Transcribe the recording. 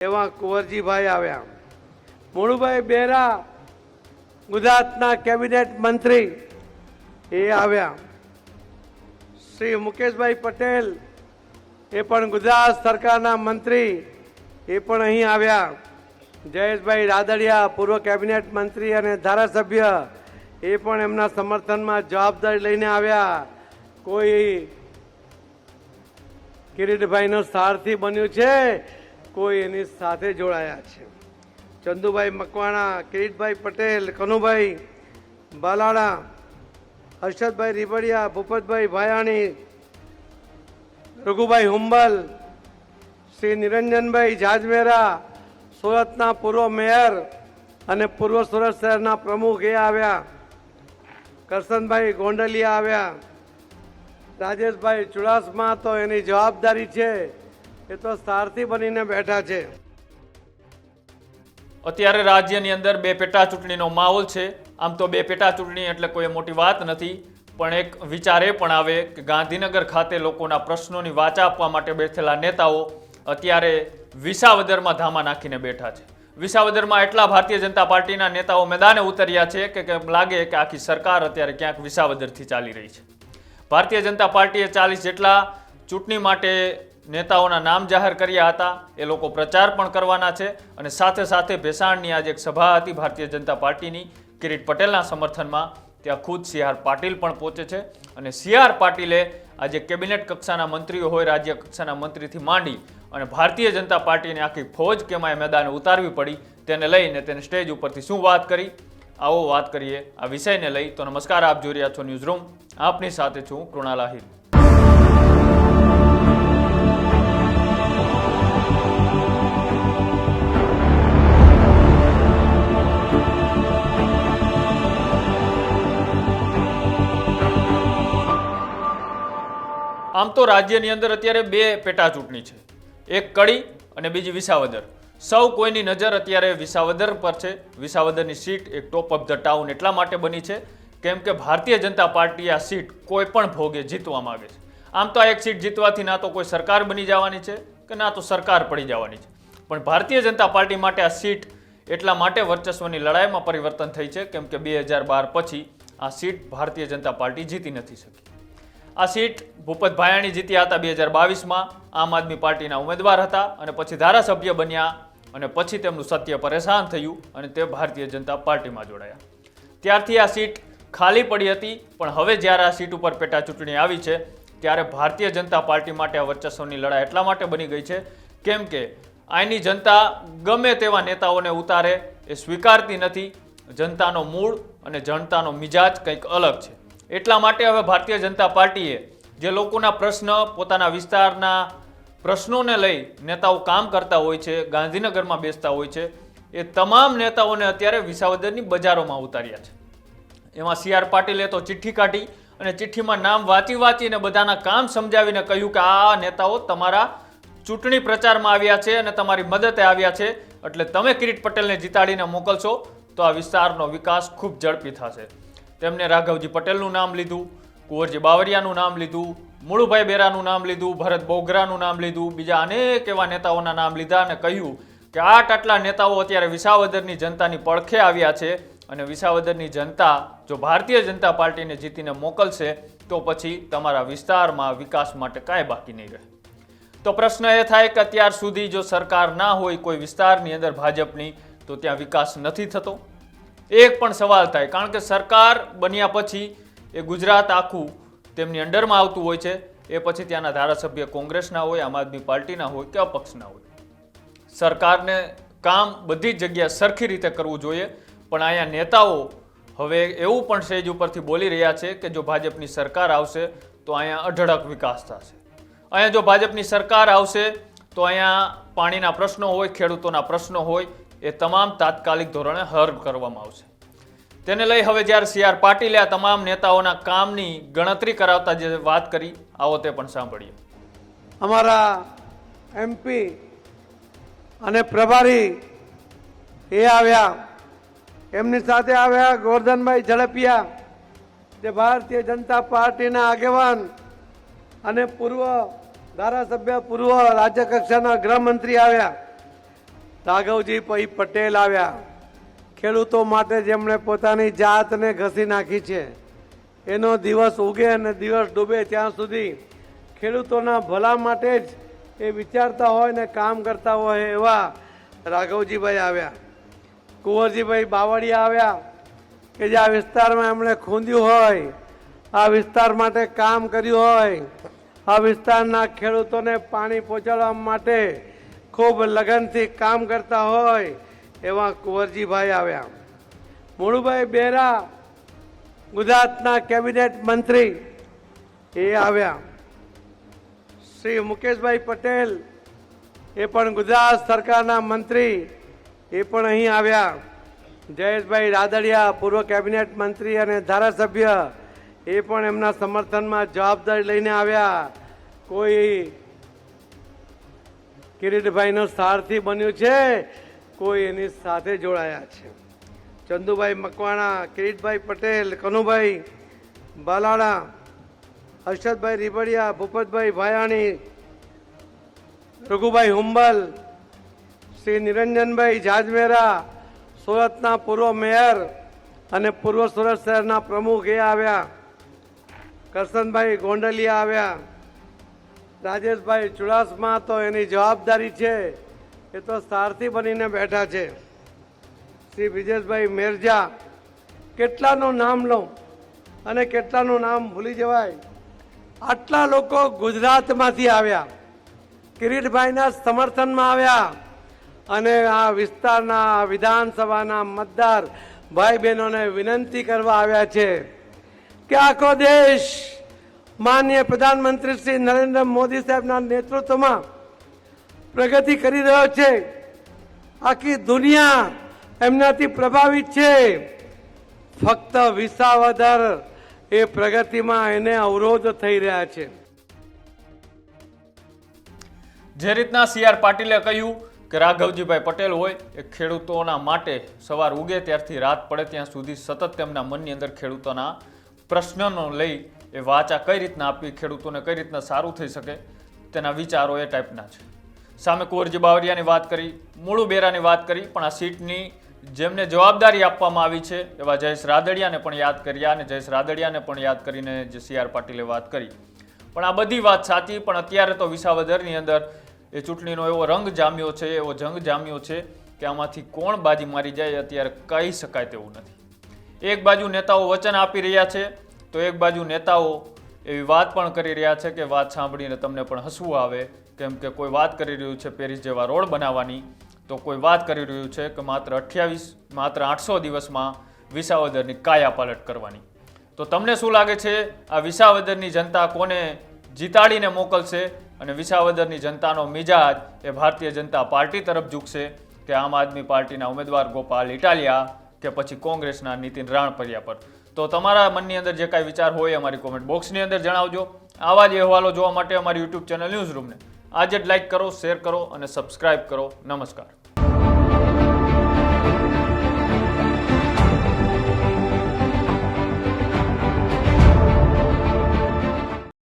એવા કુંવરજીભાઈ આવ્યા. મોડુભાઈ બેરા, ગુજરાતના કેબિનેટ મંત્રી, એ આવ્યા. શ્રી મુકેશભાઈ પટેલ, એ પણ ગુજરાત સરકારના મંત્રી, એ પણ અહીં આવ્યા. જયેશભાઈ રાદડિયા, પૂર્વ કેબિનેટ મંત્રી અને ધારાસભ્ય, એ પણ એમના સમર્થનમાં જવાબદારી લઈને આવ્યા. કોઈ કિરીટભાઈનો સારથી બન્યું છે. કોઈ એની સાથે જોડાયા છે. ચંદુભાઈ મકવાણા, કિરીટભાઈ પટેલ, કનુભાઈ બાલાડા, હર્ષદભાઈ રીબડિયા, ભૂપતભાઈ ભાયાણી, રઘુભાઈ હુંબલ, શ્રી નિરંજનભાઈ જાજમેરા, સુરતના પૂર્વ મેયર અને પૂર્વ સુરત શહેરના પ્રમુખ એ આવ્યા. કરશનભાઈ ગોંડલિયા આવ્યા. રાજેશભાઈ ચુડાસમા તો એની જવાબદારી છે. એ તો સારથી બનીને બેઠા છે. અત્યારે રાજ્યની અંદર બે પેટા ચૂંટણીનો માહોલ છે. આમ તો બે પેટા ચૂંટણી એટલે કોઈ મોટી વાત નથી. પણ એક વિચાર એ પણ આવે કે ગાંધીનગર ખાતે લોકોના પ્રશ્નોની વાચા આપવા માટે બેઠેલા નેતાઓ અત્યારે વિસાવદરમાં ધામા નાખીને બેઠા છે. વિસાવદરમાં એટલા ભારતીય જનતા પાર્ટીના નેતાઓ મેદાને ઉતર્યા છે કે લાગે કે આખી સરકાર અત્યારે ક્યાંક વિસાવદરથી ચાલી રહી છે. ભારતીય જનતા પાર્ટીએ ચાલીસ જેટલા ચૂંટણી માટે નેતાઓના નામ જાહેર કર્યા હતા. એ લોકો પ્રચાર પણ કરવાના છે અને સાથે સાથે ભેસાણની આજે એક સભા હતી ભારતીય જનતા પાર્ટીની. કિરીટ પટેલના સમર્થનમાં ત્યાં ખુદ સી આર પાટીલ પણ પહોંચે છે અને સી આર પાટીલે આજે કેબિનેટ કક્ષાના મંત્રીઓ હોય, રાજ્ય કક્ષાના મંત્રીથી માંડી અને ભારતીય જનતા પાર્ટીને આખી ફોજ કેમાં મેદાને ઉતારવી પડી તેને લઈને તેને સ્ટેજ ઉપરથી શું વાત કરી? આવો વાત કરીએ આ વિષયને લઈ. તો નમસ્કાર, આપ જોઈ રહ્યા છો ન્યૂઝ રૂમ. આપની સાથે છું કૃણાલ આહિર. આમ તો રાજ્યની અંદર અત્યારે બે પેટા ચૂંટણી છે. એક કડી અને બીજી વિસાવદર. સૌ કોઈની નજર અત્યારે વિસાવદર પર છે. વિસાવદરની સીટ એક ટોપ ઓફ ધ ટાઉન એટલા માટે બની છે કેમ કે ભારતીય જનતા પાર્ટી આ સીટ કોઈ પણ ભોગે જીતવા માંગે છે. આમ તો આ એક સીટ જીતવાથી ના તો કોઈ સરકાર બની જવાની છે કે ના તો સરકાર પડી જવાની છે. પણ ભારતીય જનતા પાર્ટી માટે આ સીટ એટલા માટે વર્ચસ્વની લડાઈમાં પરિવર્તન થઈ છે કેમ કે બે હજાર બાર પછી આ સીટ ભારતીય જનતા પાર્ટી જીતી નથી શકી. આ સીટ ભૂપત ભાયાણી જીત્યા હતા બે હજાર બાવીસમાં. આમ આદમી પાર્ટીના ઉમેદવાર હતા અને પછી ધારાસભ્ય બન્યા અને પછી તેમનું સત્ય પરેશાન થયું અને તે ભારતીય જનતા પાર્ટીમાં જોડાયા. ત્યારથી આ સીટ ખાલી પડી હતી, પણ હવે જ્યારે આ સીટ ઉપર પેટા ચૂંટણી આવી છે, ત્યારે ભારતીય જનતા પાર્ટી માટે આ વર્ચસ્વની લડાઈ એટલા માટે બની ગઈ છે, કેમ કે અહીંની જનતા ગમે તેવા નેતાઓને ઉતારે એ સ્વીકારતી નથી. જનતાનો મૂળ અને જનતાનો મિજાજ કંઈક અલગ છે. એટલા માટે હવે ભારતીય જનતા પાર્ટીએ જે લોકોના પ્રશ્ન, પોતાના વિસ્તારના પ્રશ્નોને લઈ નેતાઓ કામ કરતા હોય છે, ગાંધીનગરમાં બેસતા હોય છે, એ તમામ નેતાઓને અત્યારે વિસાવદરની બજારોમાં ઉતાર્યા છે. એમાં સી આર પાટીલે તો ચિઠ્ઠી કાઢી અને ચિઠ્ઠીમાં નામ વાંચી વાંચીને બધાના કામ સમજાવીને કહ્યું કે આ નેતાઓ તમારા ચૂંટણી પ્રચારમાં આવ્યા છે અને તમારી મદદે આવ્યા છે, એટલે તમે કિરીટ પટેલને જીતાડીને મોકલશો, તો આ વિસ્તારનો વિકાસ ખૂબ ઝડપી થશે. તેમને રાઘવજી પટેલનું નામ લીધું, કુંવરજી બાવરિયાનું નામ લીધું, મુળુભાઈ બેરાનું નામ લીધું, ભરત બોગરાનું નામ લીધું, બીજા અનેક એવા નેતાઓના નામ લીધા અને કહ્યું કે આટ આટલા નેતાઓ અત્યારે વિસાવદરની જનતાની પડખે આવ્યા છે અને વિસાવદરની જનતા જો ભારતીય જનતા પાર્ટીને જીતીને મોકલશે, તો પછી તમારા વિસ્તારમાં વિકાસ માટે કાંઈ બાકી નહીં રહે. તો પ્રશ્ન એ થાય કે અત્યાર સુધી જો સરકાર ના હોય કોઈ વિસ્તારની અંદર ભાજપની, તો ત્યાં વિકાસ નથી થતો? એક પણ સવાલ થાય. કારણ કે સરકાર બન્યા પછી એ ગુજરાત આખું તેમની અંડરમાં આવતું હોય છે. એ પછી ત્યાંના ધારાસભ્ય કોંગ્રેસના હોય, આમ આદમી પાર્ટીના હોય કે અપક્ષના હોય. સરકારને કામ બધી જ જગ્યાએ સરખી રીતે કરવું જોઈએ. પણ અહીંયા નેતાઓ હવે એવું પણ સ્ટેજ ઉપરથી બોલી રહ્યા છે કે જો ભાજપની સરકાર આવશે, તો અહીંયા અઢળક વિકાસ થશે. અહીંયા જો ભાજપની સરકાર આવશે, તો અહીંયા પાણીના પ્રશ્નો હોય, ખેડૂતોના પ્રશ્નો હોય એ તમામ તાત્કાલિક ધોરણે હર્બ કરવામાં આવશે. તેને લઈ હવે જ્યારે સી આર પાટીલે આ તમામ નેતાઓના કામની ગણતરી કરાવતા જે વાત કરી, આવો તે પણ સાંભળીએ. અમારા એમપી અને પ્રભારી એ આવ્યા. એમની સાથે આવ્યા ગોરધનભાઈ ઝડપિયા, જે ભારતીય જનતા પાર્ટીના આગેવાન અને પૂર્વ ધારાસભ્ય, પૂર્વ રાજ્ય કક્ષાના ગૃહમંત્રી આવ્યા. રાઘવજી પઈ પટેલ આવ્યા. ખેડૂતો માટે જેમણે પોતાની જાતને ઘસી નાખી છે, એનો દિવસ ઉગે અને દિવસ ડૂબે ત્યાં સુધી ખેડૂતોના ભલા માટે જ એ વિચારતા હોય ને કામ કરતા હોય એવા રાઘવજીભાઈ આવ્યા. કુંવરજીભાઈ બાવળિયા આવ્યા કે જે આ વિસ્તારમાં એમણે ખૂંદ્યું હોય, આ વિસ્તાર માટે કામ કર્યું હોય, આ વિસ્તારના ખેડૂતોને પાણી પહોંચાડવા માટે ખૂબ લગનથી કામ કરતા હોય એવા કુંવરજીભાઈ આવ્યા. મોડુભાઈ બેરા, ગુજરાતના કેબિનેટ મંત્રી, એ આવ્યા. શ્રી મુકેશભાઈ પટેલ, એ પણ ગુજરાત સરકારના મંત્રી, એ પણ અહીં આવ્યા. જયેશભાઈ રાદડિયા, પૂર્વ કેબિનેટ મંત્રી અને ધારાસભ્ય, એ પણ એમના સમર્થનમાં જવાબદારી લઈને આવ્યા. કોઈ કિરીટભાઈનો સારથી બન્યું છે. કોઈ એની સાથે જોડાયા છે. ચંદુભાઈ મકવાણા, કિરીટભાઈ પટેલ, કનુભાઈ બાલાડા, હર્ષદભાઈ રીબડિયા, ભૂપતભાઈ ભાયાણી, રઘુભાઈ હુંબલ, શ્રી નિરંજનભાઈ જાજમેરા, સુરતના પૂર્વ મેયર અને પૂર્વ સુરત શહેરના પ્રમુખ એ આવ્યા. કરશનભાઈ ગોંડલિયા આવ્યા. રાજેશભાઈ ચુડાસમા તો એની જવાબદારી છે. એ તો સારથી બનીને બેઠા છે. શ્રી વિજેશભાઈ મેરજા, કેટલાનું નામ લઉં અને કેટલાનું નામ ભૂલી જવાય? આટલા લોકો ગુજરાતમાંથી આવ્યા. કિરીટભાઈના સમર્થનમાં આવ્યા. અને આ વિસ્તારના વિધાનસભાના મતદાર ભાઈ બહેનોને વિનંતી કરવા આવ્યા છે કે આખો દેશ માનનીય પ્રધાનમંત્રી શ્રી નરેન્દ્ર મોદી સાહેબના નેતૃત્વમાં પ્રગતિ કરી રહ્યો છે. આખી દુનિયા એમનાથી પ્રભાવિત છે. ફક્ત વિસાવદર એ પ્રગતિમાં એને અવરોધ થઈ રહ્યા છે. જે રીતના સી આર પાટીલે કહ્યું કે રાઘવજીભાઈ પટેલ હોય એ ખેડૂતોના માટે સવાર ઉગે ત્યારથી રાત પડે ત્યાં સુધી સતત તેમના મનની અંદર ખેડૂતોના પ્રશ્નનો લઈ એ વાચા કઈ રીતના આપવી ખેડૂતોને કઈ રીતના સારું થઈ શકે તેના વિચારો એ ટાઈપના છે. સામે કુંવરજી બાવરિયાની વાત કરી, મૂળુ બેરાની વાત કરી, પણ આ સીટની જેમને જવાબદારી આપવામાં આવી છે એવા જયેશ રાદડિયાને પણ યાદ કર્યા અને જયેશ રાદડિયાને પણ યાદ કરીને જે સી આર પાટીલે વાત કરી. પણ આ બધી વાત સાચી, પણ અત્યારે તો વિસાવદરની અંદર એ ચૂંટણીનો એવો રંગ જામ્યો છે, એવો જંગ જામ્યો છે કે આમાંથી કોણ બાજી મારી જાય અત્યારે કહી શકાય તેવું નથી. એક બાજુ નેતાઓ વચન આપી રહ્યા છે તો એક બાજુ નેતાઓ એવી વાત પણ કરી રહ્યા છે કે વાત સાંભળીને તમને પણ હસવું આવે. કેમ કે કોઈ વાત કરી રહ્યું છે પેરિસ જેવા રોડ બનાવવાની, તો કોઈ વાત કરી રહ્યું છે કે માત્ર અઠ્યાવીસ, માત્ર આઠસો દિવસમાં વિસાવદરની કાયા પાલટ કરવાની. તો તમને શું લાગે છે, આ વિસાવદરની જનતા કોને જીતાડીને મોકલશે અને વિસાવદરની જનતાનો મિજાજ એ ભારતીય જનતા પાર્ટી તરફ ઝૂકશે કે આમ આદમી પાર્ટીના ઉમેદવાર ગોપાલ ઇટાલિયા કે પછી કોંગ્રેસના નીતિન રાણપરિયા પર? તો તમારા મનની અંદર જે કાંઈ વિચાર હોય અમારી કોમેન્ટ બોક્સની અંદર જણાવજો. આવા જ અહેવાલો જોવા માટે અમારી યુટ્યુબ ચેનલ ન્યૂઝ રૂમને આજે જ લાઈક કરો શેર કરો અને સબસ્ક્રાઇબ કરો. નમસ્કાર.